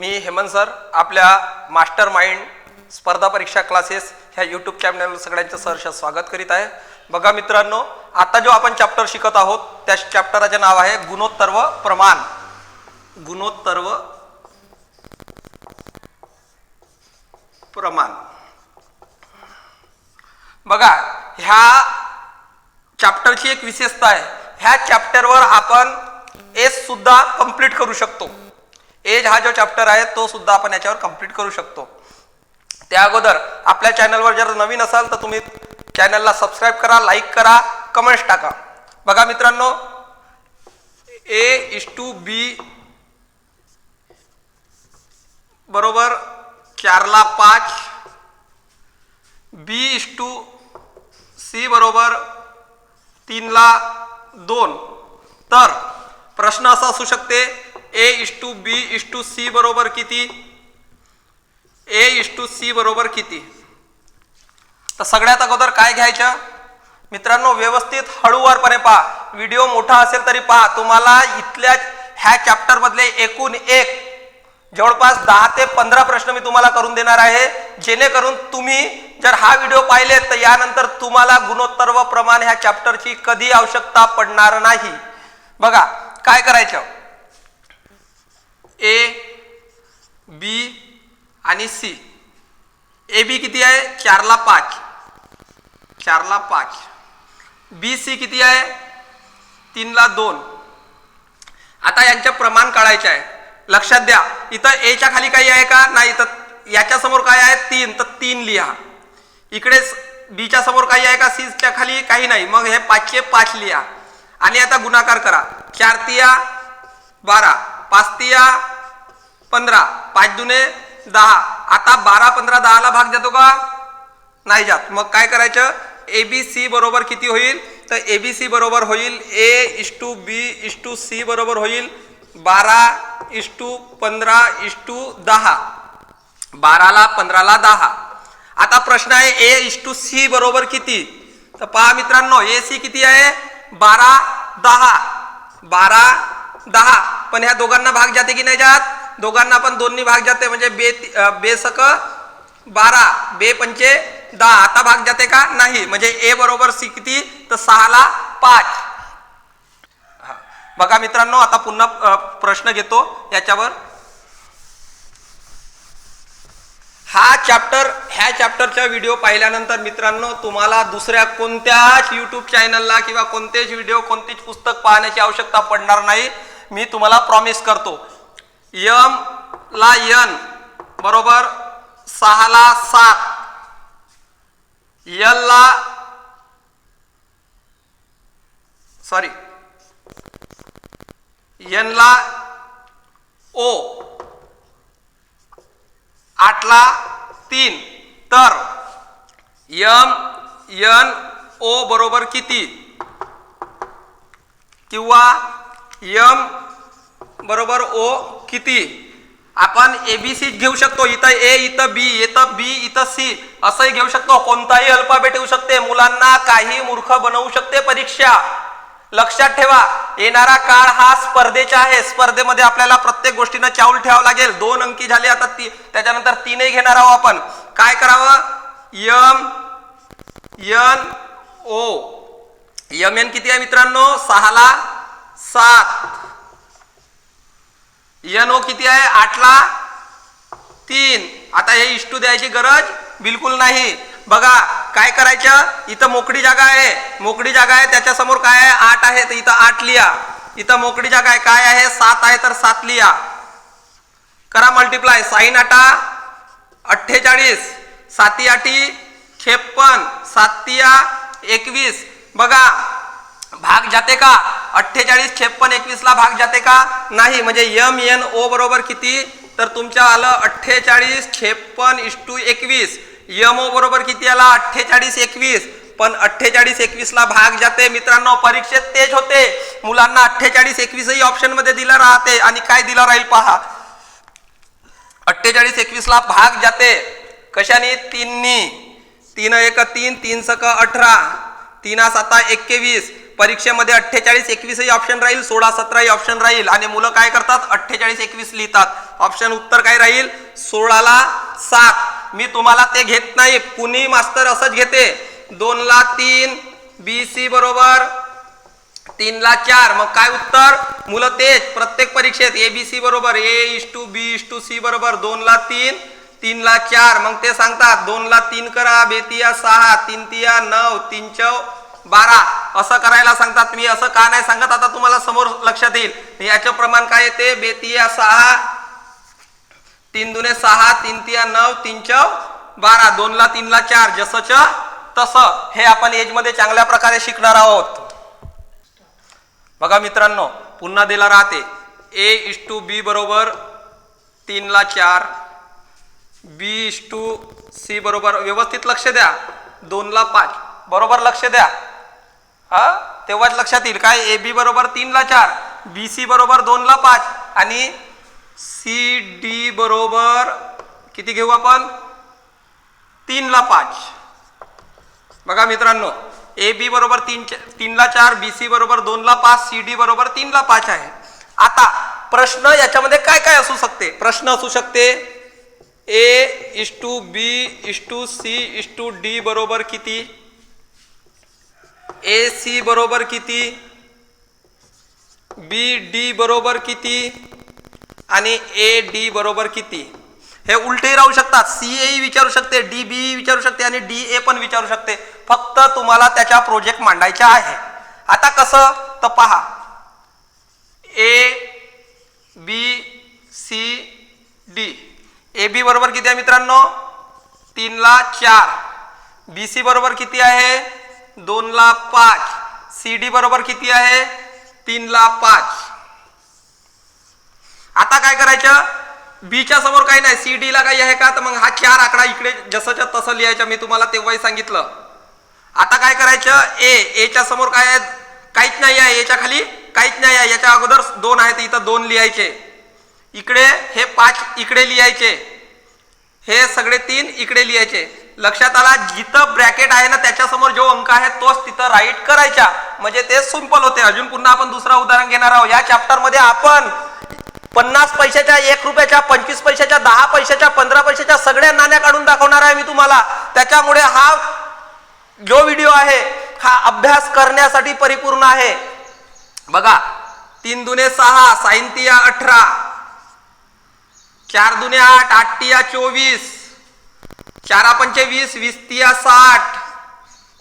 मी Hemant sir आपल्या master mind स्पर्धा परीक्षा क्लासेस ह्या यूट्यूब चॅनलवर सगळ्यांचं सहर्ष स्वागत करीत आहे. बघा मित्रांनो आता जो आपण चॅप्टर शिकत आहोत त्या चॅप्टराचे नाव आहे गुणोत्तर व प्रमाण. गुणोत्तर व प्रमाण. बघा ह्या चॅप्टरची एक विशेषता आहे. ह्या चॅप्टरवर आपण एस सुद्धा कंप्लीट करू शकतो. एज हा जो चॅप्टर आहे तो सुद्धा आपण याच्यावर कंप्लीट करू शकतो. त्या अगोदर आपल्या चॅनलवर जर नवीन असाल तर तुम्ही चॅनलला सबस्क्राईब करा लाईक करा कमेंट्स टाका. बघा मित्रांनो ए इस टू बी बरोबर चारला पाच. बी इस टू सी बरोबर तीनला दोन. तर प्रश्न असा असू शकते A is to B is to C बरोबर किती? ए इस टू सी बरोबर किती? तर सगळ्यात अगोदर काय घ्यायचं? मित्रांनो व्यवस्थित हळूवारपणे पहा. व्हिडिओ मोठा असेल तरी पहा. तुम्हाला इथल्या ह्या चॅप्टरमधले एकूण एक जवळपास दहा ते पंधरा प्रश्न मी तुम्हाला करून देणार आहे. जेणेकरून तुम्ही जर हा व्हिडिओ पाहिले तर यानंतर तुम्हाला गुणोत्तर व प्रमाण ह्या चॅप्टरची कधी आवश्यकता पडणार नाही. बघा काय करायचं? ए बी आणि सी ए बी किती आहे? चारला पाच. चारला पाच. बी सी किती आहे? तीनला दोन. आता यांचं प्रमाण काढायचे आहे. लक्षात द्या इथं एच्या खाली काही आहे का? नाही तर याच्या समोर काय आहे? तीन. तर तीन लिहा. इकडे बीच्या समोर काही आहे का? सीच्या खाली काही नाही. मग हे पाचशे पाच लिहा. आणि आता गुणाकार करा. चार तिया बारा. पाच तिया पंधरा. पाच दुने दहा. आता बारा पंधरा दहाला भाग जातो का? नाही जात. मग काय करायचं? ए बी सी बरोबर किती होईल? तर ए बी सी बरोबर होईल ए इश टू बी इश टू सी बरोबर होईल बारा इश टू पंधरा इश टू दहा. बाराला पंधराला दहा. आता प्रश्न आहे ए इश टू सी बरोबर किती? तर पहा मित्रांनो ए सी किती आहे? बारा दहा. बारा दहा. पण ह्या दोघांना भाग जाते की नाही जात? दोघांना पण दोन्ही भाग जाते म्हणजे बे बेसक बारा बे पंचे दहा. आता भाग जाते का? नाही. म्हणजे ए बरोबर सी किती? तर सहाला पाच. बघा मित्रांनो आता पुन्हा प्रश्न घेतो याच्यावर. हा चॅप्टर ह्या चॅप्टरचा व्हिडिओ पाहिल्यानंतर मित्रांनो तुम्हाला दुसऱ्या कोणत्याच युट्यूब चॅनलला किंवा कोणतेच व्हिडिओ कोणतेच पुस्तक पाहण्याची आवश्यकता पडणार नाही. मी तुम्हाला प्रॉमिस करतो. यम ला यन बरोबर सहाला सात. यल ला सॉरी यनला ओ. आठला तीन तर. यम यन ओ बरोबर किती? किंवा यम बरोबर ओ किती? आपण ए बी सी घेऊ शकतो. इथं ए इथं बी इथं बी इथं सी असंही घेऊ शकतो. कोणताही अल्फाबेट येऊ शकते. मुलांना काही मूर्ख बनवू शकते परीक्षा. लक्षात ठेवा येणारा काळ हा स्पर्धेचा आहे. स्पर्धेमध्ये आपल्याला प्रत्येक गोष्टीनं चाऊल ठेवावं लागेल. दोन अंकी झाले आता ती. त्याच्यानंतर तीनही घेणार आहोत आपण. काय करावं? M N O. M N किती आहे मित्रांनो? सहाला सात. एन ओ किती आहे? आठला? तीन. आता हे इष्टू द्यायची गरज बिलकुल नाही. बघा काय करायचं? इथं मोकळी जागा आहे. मोकळी जागा आहे त्याच्यासमोर काय आहे? आठ आहे तर इथं आठ लिहा. इथं मोकळी जागा आहे काय आहे? सात आहे तर सात लिहा. करा मल्टिप्लाय साईन आटा अठ्ठेचाळीस. साती आठी छेप्पन. सातिया एकवीस. बघा भाग जाते का? अठ्ठेचाळीस छेप्पन एकवीस ला भाग जाते का? नाही म्हणजे यम एन ओ बरोबर किती? तर तुमच्या आलं अठ्ठेचाळीस छेप्पन इष्टू एकवीस. यम ओ बरोबर किती आला? अठ्ठेचाळीस एकवीस. पण अठ्ठेचाळीस एकवीस ला भाग जाते. मित्रांनो परीक्षेत तेच होते. मुलांना अठ्ठेचाळीस एकवीसही ऑप्शनमध्ये दिलं राहते. आणि काय दिलं राहील पहा. अठ्ठेचाळीस एकवीस ला भाग जाते. कशाने? तीननी. तीन एक तीन तीन सक अठरा. तीना साता एकवीस. परीक्षेमध्ये अठ्ठेचाळीस एकवीसही ऑप्शन राहील सोळा सतराही ऑप्शन राहील. आणि मुलं काय करतात? अठ्ठेचाळीस एकवीस लिहितात. ऑप्शन उत्तर काय राहील? सोळाला सात. मी तुम्हाला ते घेत नाही. कुणी मास्तर असंच घेते. दोनला तीन बी सी बरोबर. तीनला चार. मग काय उत्तर? मुलं तेच. प्रत्येक परीक्षेत ए बी सी बरोबर. A is to B is to C बरोबर. दोनला तीन तीनला चार. मग ते सांगतात दोनला तीन करा बेतिया सहा तीन तिया नऊ तीन चौ बारा. असं करायला सांगतात. मी असं का नाही सांगत? आता तुम्हाला समोर लक्षात येईल. याचं प्रमाण काय येते बेतिया सहा तीन दुने सहा तीन तिया नऊ तीन चव बारा. दोनला तीनला चार. जसंच तसं. हे आपण एजमध्ये चांगल्या प्रकारे शिकणार आहोत. बघा मित्रांनो पुन्हा दिला राहते. ए इस टू बी बरोबर तीनला चार. बी इस टू सी बरोबर. व्यवस्थित लक्ष द्या. दोनला पाच. बरोबर लक्ष द्या. हा? तेव्हाच लक्षात येईल. काय? ए बी बरोबर तीनला चार बी सी बरोबर दोनला पाच आणि सी डी बरोबर किती घेऊ आपण? तीनला पाच. बघा मित्रांनो ए बी बरोबर तीन तीनला चार बी सी बरोबर दोनला पाच सी डी बरोबर तीनला पाच आहे. आता प्रश्न याच्यामध्ये काय काय असू शकते? प्रश्न असू शकते A is to B is to C is to D बरोबर किती? ए सी बरोबर किती? बी डी बरोबर किती? आणि ए डी बरोबर किती? हे उलटे राहू शकतात. सी ए विचारू शकते. डी बी विचारू शकते. आणि डी ए पण विचारू शकते. फक्त तुम्हाला त्याच्या प्रोजेक्ट मांडायचा आहे. आता कसं? तर पहा. ए B C D A B बरोबर किती आहे मित्रांनो? तीनला चार. बी सी बरोबर किती आहे? दोनला पाच. सी डी बरोबर किती आहे? तीन लाख पाच. आता काय करायचं? बीच्या समोर काही नाही. सी डी ला काही आहे का? तर मग हा चार आकडा इकडे जसंच्या तसं लिहायचं. मी तुम्हाला तेव्हाही सांगितलं. आता काय करायचं? ए एच्या समोर काय आहे? काहीच नाही आहे. याच्या खाली काहीच नाही आहे. याच्या अगोदर दोन आहेत. इथं दोन लिहायचे. इकडे हे पाच इकडे लिहायचे. हे सगळे तीन इकडे लिहायचे. लक्षात आला जिथं ब्रॅकेट आहे ना त्याच्यासमोर जो अंक आहे तोच तिथं राईट करायचा. म्हणजे ते सिंपल होते. अजून पुन्हा आपण दुसरा उदाहरण घेणार आहोत. या चॅप्टरमध्ये आपण पन्नास पैशाच्या एक रुपयाच्या पंचवीस पैशाच्या दहा पैशाच्या पंधरा पैशाच्या सगळ्या नाण्या काढून दाखवणार आहे मी तुम्हाला. त्याच्यामुळे हा जो व्हिडिओ आहे हा अभ्यास करण्यासाठी परिपूर्ण आहे. बघा तीन दुने सहा साईंतिया अठरा चार दुने आठ आठटिया चोवीस चारा पंचे वीस वीस तिया साठ.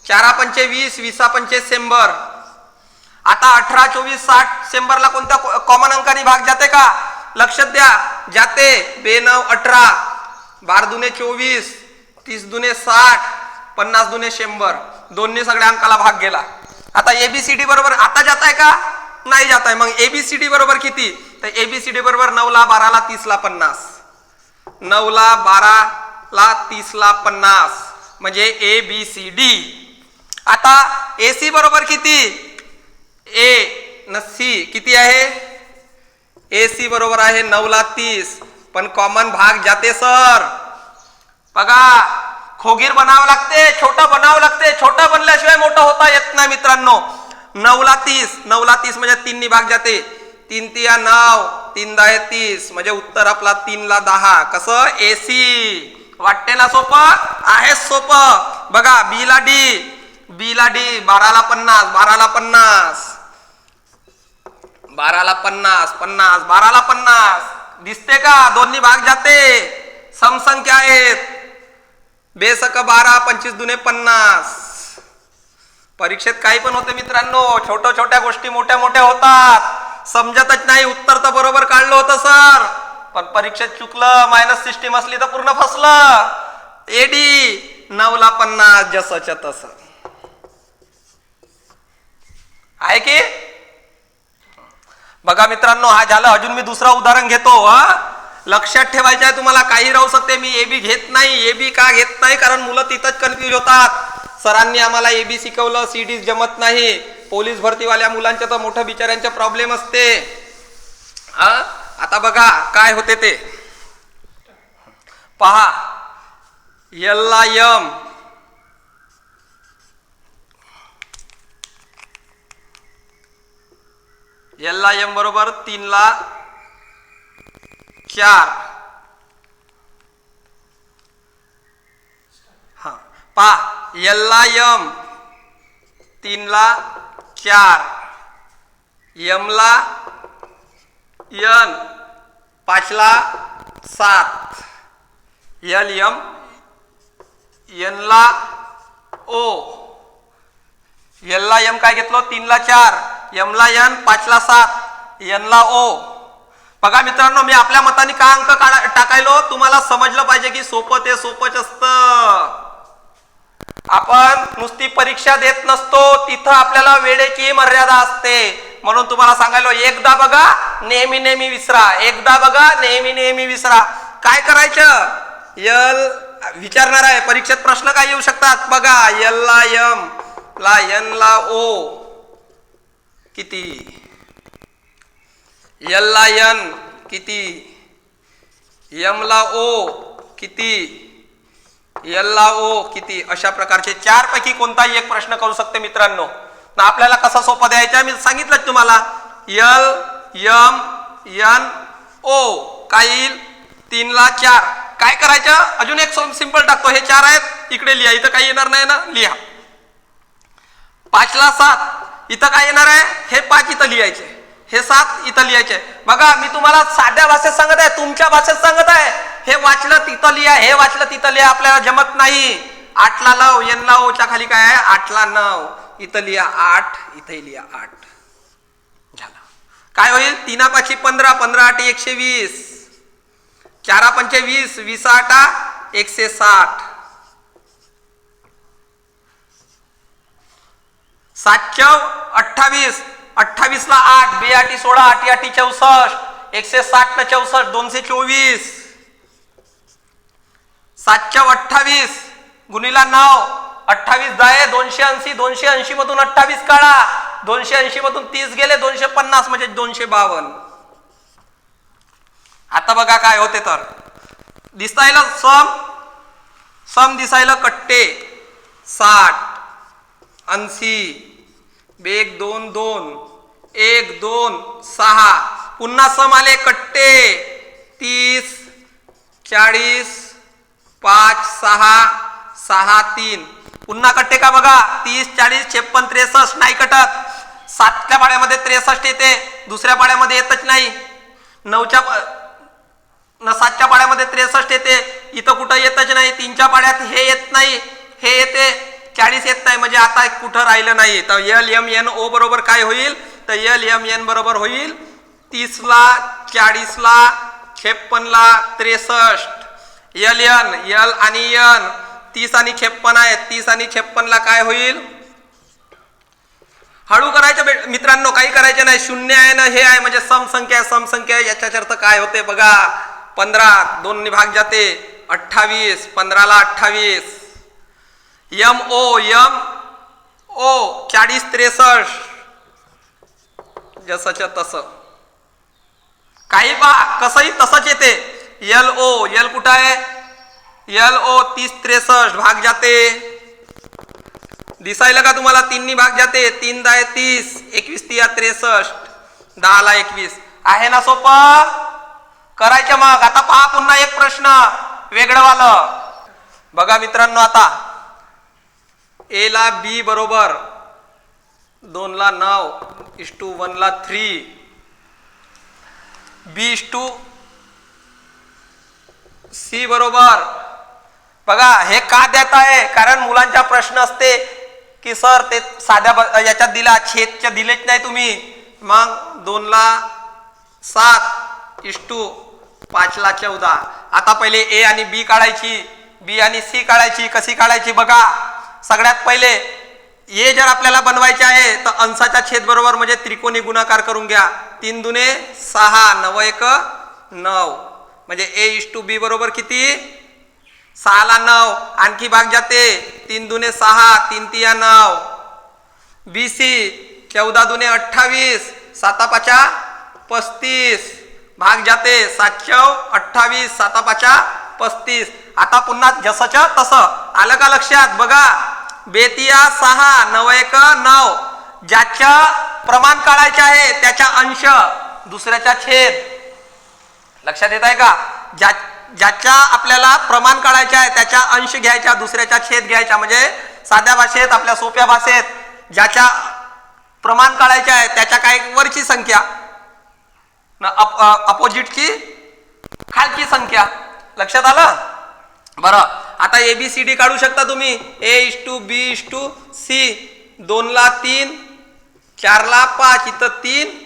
चारा पंचे वीस विसा पंचे शंभर. आता अठरा चोवीस साठ शंभरला कोणत्या कॉमन अंकाने भाग जाते का? लक्षात द्या. जाते. बे नऊ अठरा. बार दुने चोवीस तीस दुने साठ पन्नास दुने शंभर. दोन्ही सगळ्या अंकाला भाग गेला. आता एबीसीडी बरोबर आता जात आहे का? नाही जात आहे मग एबीसीडी बरोबर किती? तर एबीसीडी बरोबर नऊला बाराला तीसला पन्नास. नऊला ला तीसला पन्नास. म्हणजे ए बी सी डी आता ए सी बरोबर किती? ए न सी किती आहे? ए सी बरोबर आहे नऊला तीस. पण कॉमन भाग जाते सर. बघा खोगीर बनावं लागते छोटं बनावं लागते छोटं बनल्याशिवाय मोठं होता येत नाही मित्रांनो. नऊला तीस. नऊला तीस म्हणजे तीननी भाग जाते. तीन तिया नऊ. तीन दहा तीस. म्हणजे उत्तर आपला तीनला दहा. कसं? ए सी वाटते ना सोपं? आहे सोपं. बघा बी ला डी. बी ला डी बाराला पन्नास बाराला पन्नास. बाराला पन्नास पन्नास बाराला पन्नास. दिसते का? दोन्ही भाग जाते. समसंख्या आहेत. बेसक बारा पंचवीस दुने पन्नास. परीक्षेत काही पण होते मित्रांनो. छोट्या छोट्या गोष्टी मोठ्या मोठ्या होतात. समजतच नाही. उत्तर तर बरोबर काढलं होतं सर. पण परीक्षेत चुकलं मायनस सिस्टीम असली तर पूर्ण फसलं. एडी नऊला पन्नास जसंच्या तस. आहे की? बघा मित्रांनो हा झालं. अजून मी दुसरा उदाहरण घेतो हा. लक्षात ठेवायचं आहे तुम्हाला काही राहू शकते. मी ए बी घेत नाही. ए बी का घेत नाही? कारण मुलं तिथंच कन्फ्युज होतात. सरांनी आम्हाला एबी शिकवलं. सी डी जमत नाही. पोलीस भरतीवाल्या मुलांच्या तर मोठं बिचाऱ्यांचे प्रॉब्लेम असते. हा? आता बघा काय होते ते. पहा. यल्ला यम यल्ला यम बरोबर तीनला चार. हा. पहा. यल्ला यम तीनला चार. यमला यन पाचला सात. यल यम यनला ओ. यलला यम काय घेतलं? तीनला चार. यमला यन पाचला सात. यनला ओ. बघा मित्रांनो मी आपल्या मताने का अंक काढा टाकायलो? तुम्हाला समजलं पाहिजे की सोपं ते सोपंच असतं. आपण नुसती परीक्षा देत नसतो तिथं आपल्याला वेळेची मर्यादा असते. म्हणून तुम्हाला सांगायलो एकदा बघा नेहमी नेहमी विसरा. एकदा बघा नेहमी नेहमी विसरा. काय करायचं? यल विचारणार आहे परीक्षेत प्रश्न काय येऊ शकतात? बघा यल ला यम ला यन ला ओ. किती? यल ला यन किती? यम ला ओ किती? यल ला ओ किती? अशा प्रकारचे चार पैकी कोणताही एक प्रश्न करू शकते मित्रांनो. तर आपल्याला कसा सोपा द्यायचा मी सांगितलं तुम्हाला. यल यम यन ओ काय येईल? तीनला चार. काय करायचं? अजून एक सिंपल टाकतो. हे चार आहेत. इकडे लिहा. इथं काही येणार नाही ना? लिहा. पाचला सात. इथं काय येणार आहे? हे पाच इथं लिहायचे. हे सात इथं लिहायचे. बघा मी तुम्हाला साध्या भाषेत सांगत आहे. तुमच्या भाषेत सांगत आहे. हे वाचलं तिथं लिहा. हे वाचलं तिथं लिहा. आपल्याला जमत नाही. आठला नऊ. एनला ओच्या खाली काय आहे? आठला नऊ. इथं लिहा आठ इथं लिहा आठ. झालं. काय होईल? तीना पंधरा पंधरा आठ एकशे वीस. चारा पंचे वीस वीस आठा एकशे साठ. सातशे अठ्ठावीस अठ्ठावीस ला आठ बे आठी सोळा आठी आठी चौसष्ट एकशे साठ न चौसष्ट दोनशे चोवीस. सातशे अठ्ठावीस गुणीला नऊ अठ्ठावीस जाय दोनशे ऐंशी दोनशे ऐंशी मधून अठ्ठावीस काढा दोनशे ऐंशी मधून तीस गेले दोनशे पन्नास म्हणजे दोनशे बावन्न. आता बघा काय होते तर. दिसायला सम सम दिसायला कट्टे साठ ऐंशी एक दोन दोन एक दोन सहा पुन्हा सम आले कट्टे तीस चाळीस पाच सहा सहा तीन. पुन्हा कट्टे का बघा? तीस चाळीस छप्पन त्रेसष्ट नाही कटत. सातच्या पाड्यामध्ये त्रेसष्ट येते दुसऱ्या पाड्यामध्ये येतच नाही. नऊच्या न सातच्या पाड्यामध्ये त्रेसष्ट येते इथं कुठं येतच नाही तीनच्या पाड्यात हे येत नाही हे येते चाळीस येत नाही म्हणजे आता कुठं राहिलं नाही. तर एल एम एन ओ बरोबर काय होईल? तर एल एम एन बरोबर होईल तीसला चाळीसला छप्पनला त्रेसष्ट. एल एन एल आणि एन तीस आणि छप्पन आहे. तीस आणि छप्पनला काय होईल? हळू करायचं बे- मित्रांनो काही करायचं नाही. शून्य आहे ना हे आहे म्हणजे समसंख्या आहे, समसंख्या आहे. याच्याच अर्थ काय होते बघा. पंधरा दोन भाग जाते. अठ्ठावीस पंधराला अठ्ठावीस. यम ओ यम ओ चाळीस त्रेसष्ट. जसंच्या तसं. काही पा कसंही तसंच येते. यल ओ यल कुठं आहे? यल ओ तीस त्रेसष्ट भाग जाते. दिसायला का तुम्हाला तीननी भाग जाते? तीन दहा तीस एकवीस तिया त्रेसष्ट दहाला एकवीस. आहे ना सोपं? करायचं मग. आता पहा पुन्हा एक प्रश्न वेगळं वालं बघा मित्रांनो आता. ए ला बी बरोबर दोन ला नऊ इस टू वन ला three. B is to C बरोबर बघा हे का देत आहे? कारण मुलांचा प्रश्न असते की सर ते साध्या ब- याच्यात दिला छेदच्या दिलेच नाही तुम्ही. मग दोनला सात इष्टू पाचला चौदा. आता पहिले ए आणि बी काढायची बी आणि सी काढायची कशी काढायची बघा. सगळ्यात पहिले ए जर आपल्याला बनवायचे आहे तर अंशाच्या छेद बरोबर म्हणजे त्रिकोणी गुणाकार करून घ्या. तीन दुने सहा नव एक नऊ. म्हणजे ए इष्टू टू बी बरोबर किती? सहाला नऊ आणखी भाग जाते. तीन दुने सहा तीन तिया नऊ. बी सी चौदा दुने अठ्ठावीस साता पाचा पस्तीस. भाग जाते सातशे अठ्ठावीस साता पाचा पस्तीस. आता पुन्हा जसंच्या तसं. आलं का लक्षात? बघा. बेतिया सहा नव एक नऊ. ज्याच्या प्रमाण काढायचे आहे त्याच्या अंश. दुसऱ्याचा छेद. लक्षात येत आहे का? ज्या ज्याच्या आपल्याला प्रमाण काढायचे आहे त्याच्या अंश घ्यायच्या दुसऱ्याच्या छेद घ्यायच्या म्हणजे साध्या भाषेत आपल्या सोप्या भाषेत ज्याच्या प्रमाण काढायचे आहे त्याच्या काय वरची संख्या अपोजिटची खालची संख्या. लक्षात आलं? बरं. आता ए बी सी डी काढू शकता तुम्ही. A is to B is to C दोनला तीन चारला पाच इथं तीन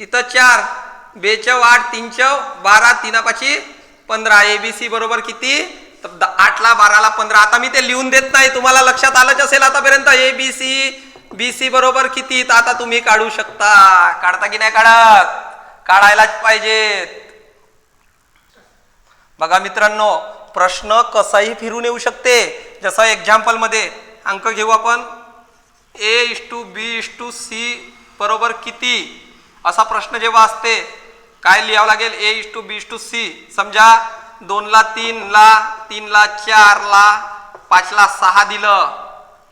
इथं चार. बेचव आठ तीनचव बारा तीनापाची पंधरा ए बी सी बरोबर किती? तर आठला बाराला पंधरा. आता मी ते लिहून देत नाही. तुम्हाला लक्षात आलंच असेल आतापर्यंत. ए बी सी बी सी बरोबर किती? तर आता तुम्ही काढू शकता. काढता की नाही काढत? काढायलाच पाहिजेत. बघा मित्रांनो प्रश्न कसाही फिरून येऊ शकते. जसं एक्झाम्पलमध्ये अंक घेऊ आपण. A is to B is to C बरोबर किती? असा प्रश्न जेव्हा असते काय लिहावं लागेल? A is to B is to C समजा दोनला तीनला तीनला चारला पाचला सहा दिलं.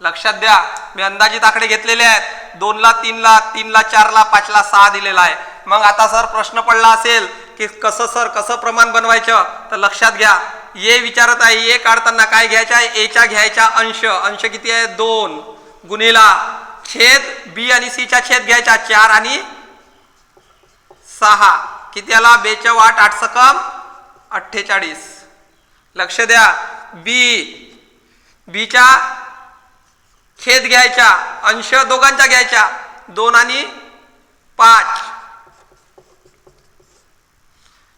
लक्षात द्या मी अंदाजित आकडे घेतलेले आहेत. दोनला तीनला तीनला चारला पाचला सहा दिलेला आहे. मग आता सर प्रश्न पडला असेल की कसं सर कसं प्रमाण बनवायचं? तर लक्षात घ्या ये विचारत आहे ए काढताना काय घ्यायचं आहे? एच्या घ्यायचा अंश. अंश किती आहे? दोन. गुणिला छेद बी आणि सीच्या छेद घ्यायचा चार आणि सहा. किती आला बेचाव आठ आठ सकम अठ्ठेचाळीस. लक्ष द्या. बी बीच्या छेद घ्यायच्या अंश दोघांच्या घ्यायच्या. दोन आणि पाच.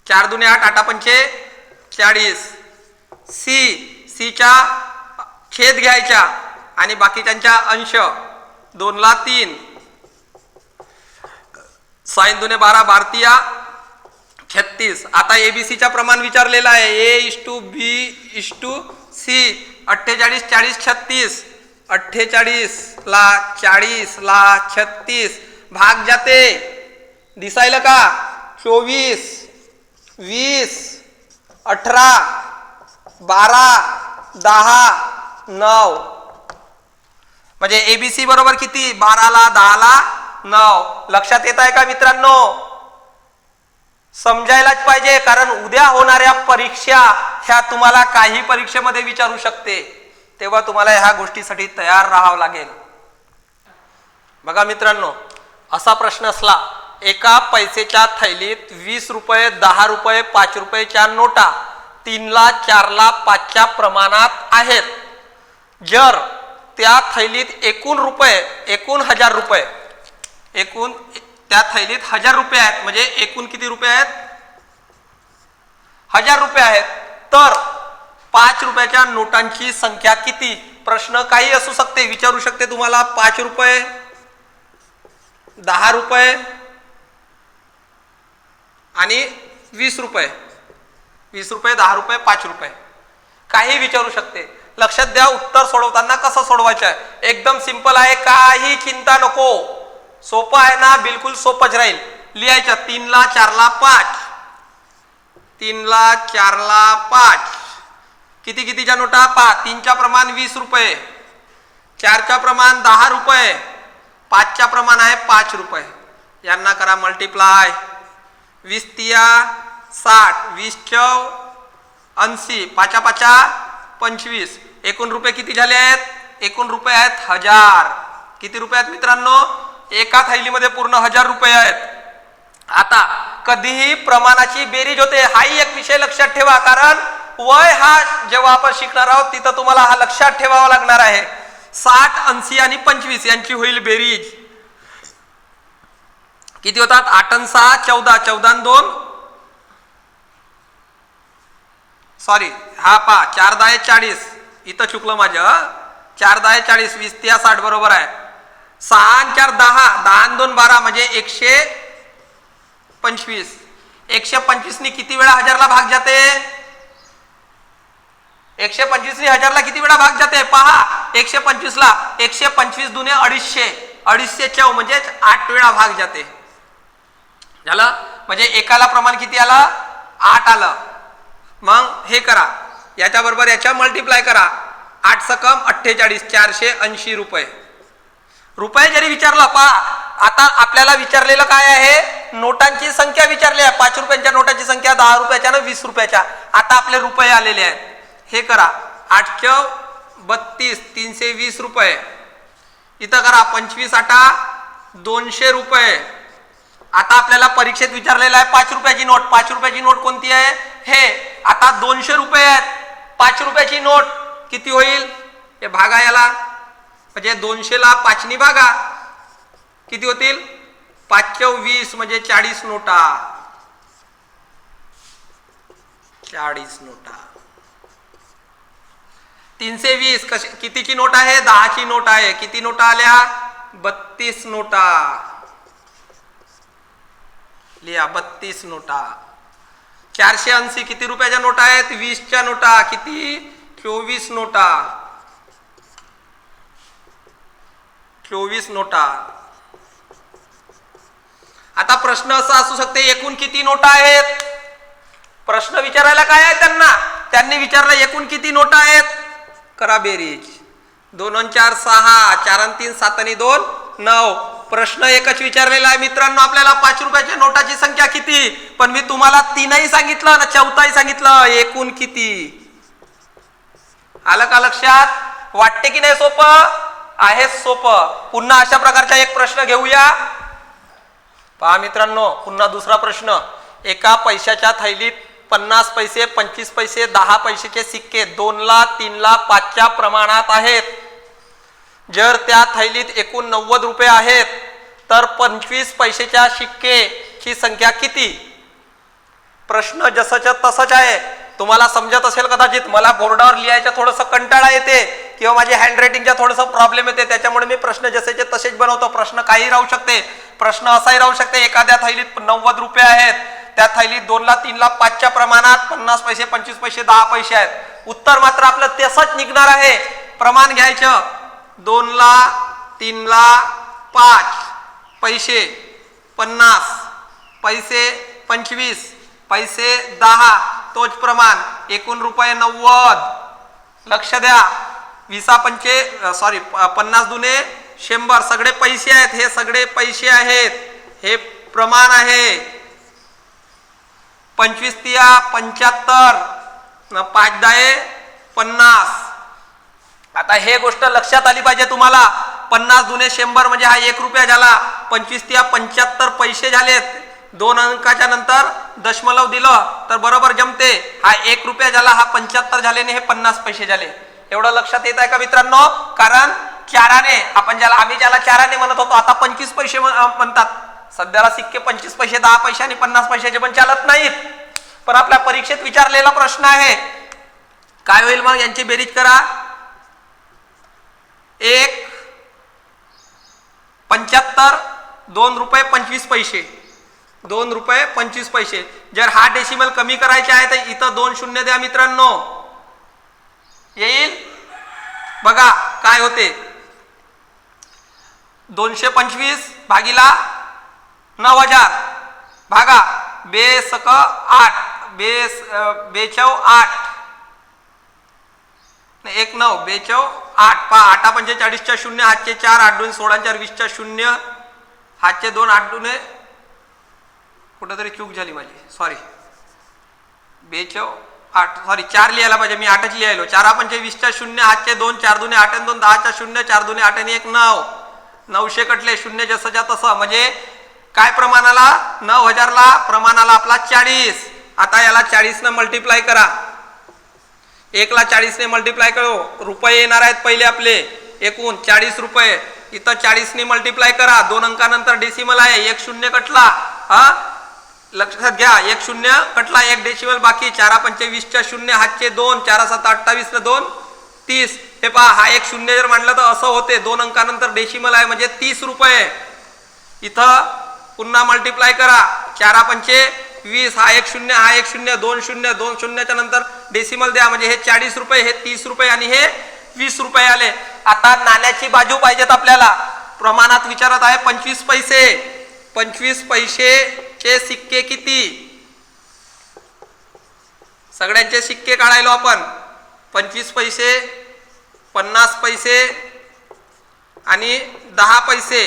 चार दुने आठ आठा पंचे चाळीस. सी सीच्या छेद घ्यायच्या आणि बाकीच्यांच्या अंश. दोनला तीन. साईन दुने बारा भारतीय छत्तीस. आता एबीसीच्या प्रमाण विचारलेलं आहे. A is to B is to C अठ्ठेचाळीस चाळीस छत्तीस. अठ्ठेचाळीस ला चाळीस ला छत्तीस. भाग जाते. दिसायला का? चोवीस वीस अठरा बारा दहा नऊ. म्हणजे एबीसी बरोबर किती? बाराला दहाला नऊ. लक्षात येत आहे का मित्रांनो? समजायलाच पाहिजे कारण उद्या होणाऱ्या परीक्षा ह्या तुम्हाला काही परीक्षेमध्ये विचारू शकते. तेव्हा तुम्हाला ह्या गोष्टीसाठी तयार राहावं लागेल. बघा मित्रांनो असा प्रश्न असला एका पैसेच्या थैलीत वीस रुपये दहा रुपये पाच रुपयेच्या नोटा तीनला चारला पाचच्या प्रमाणात आहेत. जर त्या थैलीत एकूण रुपये एकूण हजार रुपये एकूण त्या थैलीत हजार रुपये आहेत. म्हणजे एकूण किती रुपये आहेत? हजार रुपये आहेत. तर पाच रुपयाच्या नोटांची संख्या किती? प्रश्न काही असू शकते. विचारू शकते तुम्हाला. पाच रुपये दहा रुपये आणि वीस रुपये. वीस रुपये दहा रुपये पाच रुपये. काही विचारू शकते. लक्षात द्या उत्तर सोडवताना कसं सोडवायचं आहे? एकदम सिंपल आहे. काही चिंता नको. सोपं आहे ना बिलकुल सोपंच राहील. लिहायचं तीनला चारला पाच. तीनला चारला पाच. किती कितीच्या नोटा? पा तीनच्या प्रमाण वीस रुपये. चारच्या प्रमाण दहा रुपये. पाचच्या प्रमाण आहे पाच रुपये. यांना करा मल्टिप्लाय वीस तिया साठ वीस चव ऐंशी. पाचा पाचा पंचवीस. एकूण रुपये किती झाले आहेत? एकूण रुपये आहेत हजार. किती रुपये आहेत मित्रांनो? एका थैलीमध्ये पूर्ण हजार रुपये आहेत. आता कधीही प्रमाणाची बेरीज होते हाही एक विषय लक्षात ठेवा कारण वय हा जेव्हा आपण शिकणार आहोत तिथं तुम्हाला हा लक्षात ठेवावा लागणार आहे. साठ ऐंशी आणि पंचवीस यांची होईल बेरीज. किती होतात? आठ सहा चौदा चौदा दोन. सॉरी हा पा चार दहा चाळीस. इथं चुकलं माझं चार दहा चाळीस वीस त्या साठ बरोबर आहे. सहा चार दहा दहा दोन बारा म्हणजे एकशे पंचवीस. एकशे पंचवीसनी किती वेळा हजारला भाग जाते? एकशे पंचवीसनी हजारला किती वेळा भाग जाते? पहा एकशे पंचवीसला. एकशे पंचवीस दुने अडीचशे. अडीचशे चौ म्हणजे आठ वेळा भाग जाते. झालं? म्हणजे एकाला प्रमाण किती आलं? आठ आलं. मग हे करा. याच्याबरोबर याच्या मल्टिप्लाय करा. आठ सकम अठ्ठेचाळीस चारशे ऐंशी रुपये. रुपये जरी विचारलं पहा आता आपल्याला विचारलेलं काय आहे? नोटांची संख्या विचारली आहे. पाच रुपयांच्या नोटाची संख्या दहा रुपयाच्या ना वीस रुपयाच्या. आता आपले रुपये आलेले आहेत. हे करा. आठशे बत्तीस तीनशे वीस रुपये. इथं करा. पंचवीस आठा दोनशे रुपये. आता आपल्याला परीक्षेत विचारलेलं आहे पाच रुपयाची नोट. पाच रुपयाची नोट कोणती आहे? हे. आता दोनशे रुपये आहेत. पाच रुपयाची नोट किती होईल? हे भागा याला. म्हणजे दोनशेला पाचनी भागा. किती होतील? पाचशे वीस म्हणजे चाळीस नोटा. चाळीस नोटा. तीनशे वीस कशी कितीची नोट आहे? दहाची नोट आहे. किती नोटा आल्या? बत्तीस नोटा. लिहा बत्तीस नोटा. चारशे ऐंशी किती रुपयाच्या नोटा आहेत? वीसच्या नोटा. किती? चोवीस नोटा. चोवीस नोटा. आता प्रश्न असा असू शकते एकूण किती नोटा आहेत? प्रश्न विचारायला काय आहे त्यांना? त्यांनी विचारलं एकूण किती नोटा आहेत? करा बेरीज. दोन चार सहा. चार तीन सात आणि दोन नऊ. प्रश्न एकच विचारलेला आहे मित्रांनो आपल्याला पाच रुपयाच्या नोटाची संख्या किती? पण मी तुम्हाला तीनही सांगितलं ना चौथाही सांगितलं एकूण किती? आलं का लक्षात? वाटते की नाही सोपं? आहे सोपं. पुन्हा अशा प्रकारचा एक प्रश्न घेऊया. पहा मित्रांनो पुन्हा दुसरा प्रश्न. एका पैशाच्या थैलीत पन्नास पैसे पंचवीस पैसे दहा पैशाचे सिक्के दोनला तीनला पाचच्या प्रमाणात आहेत. जर त्या थैलीत एकूण नव्वद रुपये आहेत तर पंचवीस पैशाच्या सिक्केची संख्या किती? प्रश्न जसंच्या तसंच आहे. तुम्हाला समजत असेल कदाचित. मला बोर्डावर लिहायचं थोडंसं कंटाळा येते. किंवा माझ्या हँडरायटिंगचा थोडंसं प्रॉब्लेम येते त्याच्यामुळे मी प्रश्न जसेचे तसेच बनवतो. प्रश्न काही राहू शकते. प्रश्न असाही राहू शकते. एखाद्या थैलीत नव्वद रुपये आहेत. त्या थैलीत दोनला तीनला पाचच्या प्रमाणात पन्नास पैसे पंचवीस पैसे दहा पैसे आहेत. उत्तर मात्र आपलं तसंच निघणार आहे. प्रमाण घ्यायचं. दोनला तीनला पाच. पैसे पन्नास. पैसे पंचवीस. पैसे दहा. तोच प्रमाण. एकूण रुपये नव्वद. लक्ष द्या. विसा पंचे सॉरी पन्नास दुने शंभर. सगळे पैसे आहेत हे सगळे पैसे आहेत. हे प्रमाण आहे. पंचवीस तिया पंच्याहत्तर. पाच दहा पन्नास. आता हे गोष्ट लक्षात आली पाहिजे तुम्हाला. पन्नास दुने शंभर म्हणजे हा एक रुपया झाला. पंचवीस तिया पंच्याहत्तर पैसे झालेत. दोन अंकाच्या नंतर दशमलव दिलं तर बरोबर जमते. हा एक रुपया झाला हा पंच्याहत्तर झाले आणि हे पन्नास पैसे झाले. एवढं लक्षात येत आहे का मित्रांनो? कारण चाराने आपण ज्याला आम्ही ज्याला चाराने म्हणत होतो आता पंचवीस पैसे म्हणतात. सध्याला सिक्के पंचवीस पैसे दहा पैसे आणि पन्नास पैशाचे पण चालत नाहीत. पण आपल्या परीक्षेत विचारलेला प्रश्न आहे. काय होईल मग? यांची बेरीज करा. एक पंच्याहत्तर दोन रुपये पंचवीस पैसे. दोन रुपये पंचवीस पैसे. जर हा डेसिमल कमी करायचे आहे तर इथं दोन शून्य द्या मित्रांनो. येईल? बघा काय होते? दोनशे पंचवीस भागीला नऊ हजार. भागा बेसक आठ बेस बेचव आठ. एक नऊ बेचव आठ. पा आठा पंचेचाळीसच्या शून्य हातचे चार आठ दोन सोळा चार वीसच्या शून्य हातचे दोन आठ दोन कुठंतरी चूक झाली माझी. सॉरी बेचव आठ सॉरी चार लिहायला पाहिजे. मी आठच लिहायलो. चारा पंचे वीसच्या शून्य आठचे दोन चार दुने आठ आणि दोन दहाच्या शून्य चार दुने आठ आणि एक नऊ. नऊशे कटले शून्य जसंच्या तसं. म्हणजे काय प्रमाणाला? नऊ हजारला प्रमाणाला आपला चाळीस. आता याला चाळीसनं मल्टिप्लाय करा. एकला चाळीसने मल्टिप्लाय करू. रुपये येणार आहेत पहिले आपले. एकूण चाळीस रुपये. इथं चाळीसने मल्टिप्लाय करा. दोन अंकानंतर डेसिमल आहे. एक शून्य कटला. हा? लक्षात घ्या एक शून्य कटला एक डेसिमल बाकी चारा पंचवीसच्या शून्य हातचे दोन चारा सात अठ्ठावीस दोन तीस. हे पहा हा एक शून्य जर मांडलं तर असं होते दोन अंकानंतर डेसिमल आहे म्हणजे तीस रुपये. इथं पुन्हा मल्टिप्लाय करा चारा पंचे वीस हा एक शून्य हा एक शून्य दोन शून्य दोन शून्यच्या नंतर डेसिमल द्या म्हणजे हे चाळीस रुपये हे तीस रुपये आणि हे वीस रुपये आले. आता नाण्याची बाजू पाहिजेत आपल्याला. प्रमाणात विचारत आहे पंचवीस पैसे. पंचवीस पैसे चे सिक्के किती? सगळ्यांचे सिक्के काढायलो आपण. पंचवीस पैसे पन्नास पैसे आणि दहा पैसे.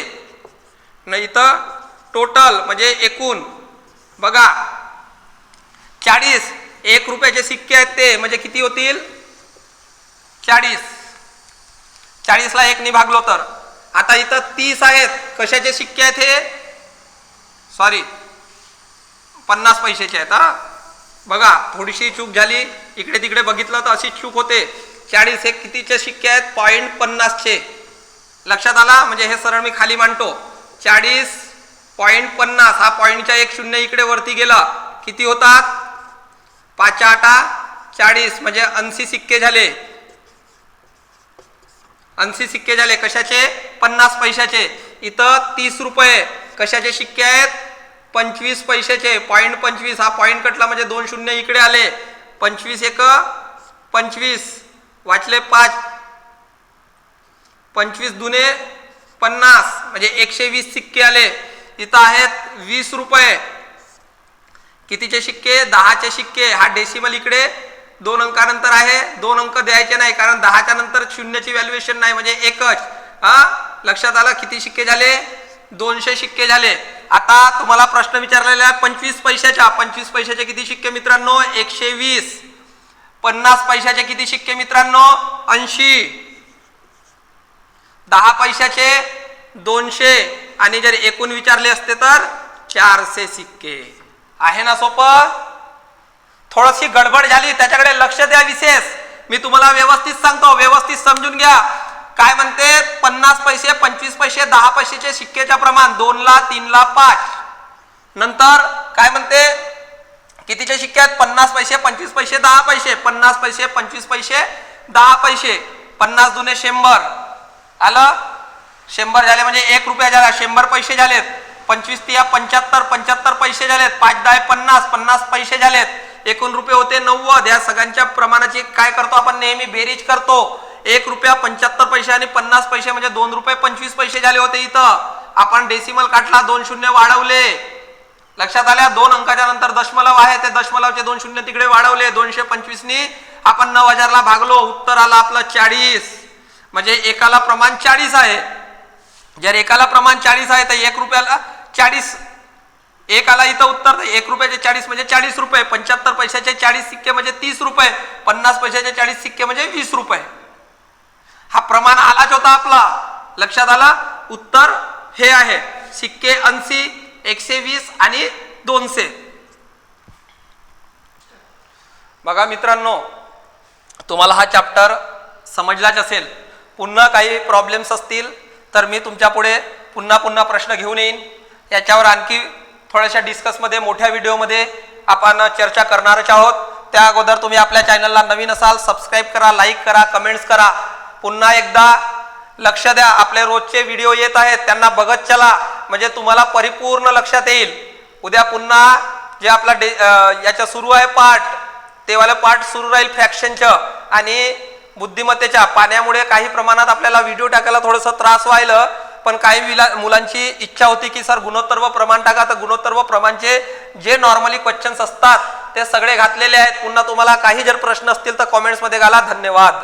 न इथं टोटल म्हणजे एकूण. बघा चाळीस. एक रुपयाचे सिक्के आहेत ते. म्हणजे किती होतील? चाळीस. चाळीसला एक निभागलो तर. आता इथं तीस आहेत. कशाचे सिक्के आहेत हे? सॉरी पन्नास पैशाचे आहेत हा? बघा थोडीशी चूक झाली इकडे तिकडे बघितलं तर अशी चूक होते. चाळीस हे कितीचे शिक्के आहेत? पॉईंट पन्नासचे. लक्षात आला? म्हणजे हे सरळ मी खाली मांडतो. चाळीस पॉईंट पन्नास हा पॉईंटच्या एक शून्य इकडे वरती गेला. किती होतात? पाच आठा चाळीस. म्हणजे ऐंशी सिक्के झाले. ऐंशी सिक्के झाले. कशाचे? पन्नास पैशाचे. इथं तीस रुपये. कशाचे शिक्के आहेत? पंचवीस पैशाचे पॉईंट पंचवीस हा पॉईंट कटला म्हणजे दोन शून्य इकडे आले. पंचवीस एक पंचवीस वाचले पाच. पंचवीस दुने पन्नास म्हणजे एकशे वीस सिक्के आले. इथं आहेत वीस रुपये. कितीचे शिक्के दहाचे शिक्के हा डेसिमल इकडे. दोन अंकानंतर आहे. दोन अंक द्यायचे नाही कारण दहाच्या नंतर शून्याची व्हॅल्युएशन नाही म्हणजे एकच. हा? लक्षात आलं किती शिक्के झाले? दोनशे शिक्के झाले. आता तुम्हाला प्रश्न विचारलेला आहे पंचवीस पैशाच्या पंचवीस पैशाचे किती शिक्के मित्रांनो? एकशे वीस. पन्नास पैशाचे किती शिक्के मित्रांनो? ऐंशी. दहा पैशाचे दोनशे. आणि जर एकूण विचारले असते तर चारशे सिक्के आहे ना सोपं? थोडीशी गडबड झाली त्याच्याकडे लक्ष द्या विशेष. मी तुम्हाला व्यवस्थित सांगतो व्यवस्थित समजून घ्या. काय म्हणते? पन्नास पैसे पंचवीस पैसे दहा पैसेचे शिक्केच्या प्रमाण दोन ला तीन ला पाच. नंतर काय म्हणते? कितीचे शिक्के आहेत? पन्नास पैसे पंचवीस पैसे दहा पैसे. पन्नास पैसे पंचवीस पैसे दहा पैसे. पन्नास दुने शंभर. आलं? शंभर झाले म्हणजे एक रुपया झाला. शंभर पैसे झालेत. पंचवीस तिया पंच्याहत्तर पंच्याहत्तर पैसे झालेत. पाच दहा पन्नास पन्नास पैसे झालेत. एकूण रुपये होते नव्वद. या सगळ्यांच्या प्रमाणाची काय करतो आपण? नेहमी बेरीज करतो. एक रुपया पंच्याहत्तर पैसे आणि पन्नास पैसे म्हणजे दोन रुपये पंचवीस पैसे झाले होते इथं. आपण डेसिमल काटला दोन शून्य वाढवले. लक्षात आल्या? दोन अंकाच्या नंतर दशमलव आहे ते दशमलवचे दोन शून्य तिकडे वाढवले. दोनशे पंचवीसनी आपण नऊ हजारला भागलो. उत्तर आलं आपलं चाळीस. म्हणजे एकाला प्रमाण चाळीस आहे. जर एकाला प्रमाण चाळीस आहे तर एक रुपयाला चाळीस. एक आला इथं उत्तर तर एक रुपयाचे चाळीस म्हणजे चाळीस रुपये. पंच्याहत्तर पैशाचे चाळीस सिक्के म्हणजे तीस रुपये. पन्नास पैशाचे चाळीस सिक्के म्हणजे वीस रुपये. हा प्रमाण आलाच होता आपला. लक्षात आला? उत्तर हे आहे. सिक्के ऐंशी एकशे वीस आणि दोनशे. बघा मित्रांनो तुम्हाला हा चॅप्टर समजलाच असेल. पुन्हा काही प्रॉब्लेम्स असतील तर मी तुमच्यापुढे पुन्हा पुन्हा प्रश्न घेऊन येईन. याच्यावर आणखी थोड्याशा डिस्कसमध्ये मोठ्या व्हिडिओमध्ये आपण चर्चा करणारच आहोत. त्या अगोदर तुम्ही आपल्या चॅनलला नवीन असाल सबस्क्राईब करा लाईक करा कमेंट्स करा. पुन्हा एकदा लक्ष द्या. आपले रोजचे व्हिडिओ येत आहेत. त्यांना बघत चला. म्हणजे तुम्हाला परिपूर्ण लक्षात येईल. उद्या पुन्हा जे आपला डे याच्या सुरू आहे पाठ तेवाले पाठ सुरू राहील फ्रॅक्शनचं. आणि बुद्धिमत्तेच्या पाण्यामुळे काही प्रमाणात आपल्याला व्हिडिओ टाकायला थोडंसं त्रास व्हायला. पण काही विला मुलांची इच्छा होती की सर गुणोत्तर व प्रमाण टाका. तर गुणोत्तर व प्रमाणचे जे नॉर्मली क्वेश्चन्स असतात ते सगळे घातलेले आहेत. पुन्हा तुम्हाला काही जर प्रश्न असतील तर कॉमेंट्समध्ये घाला. धन्यवाद.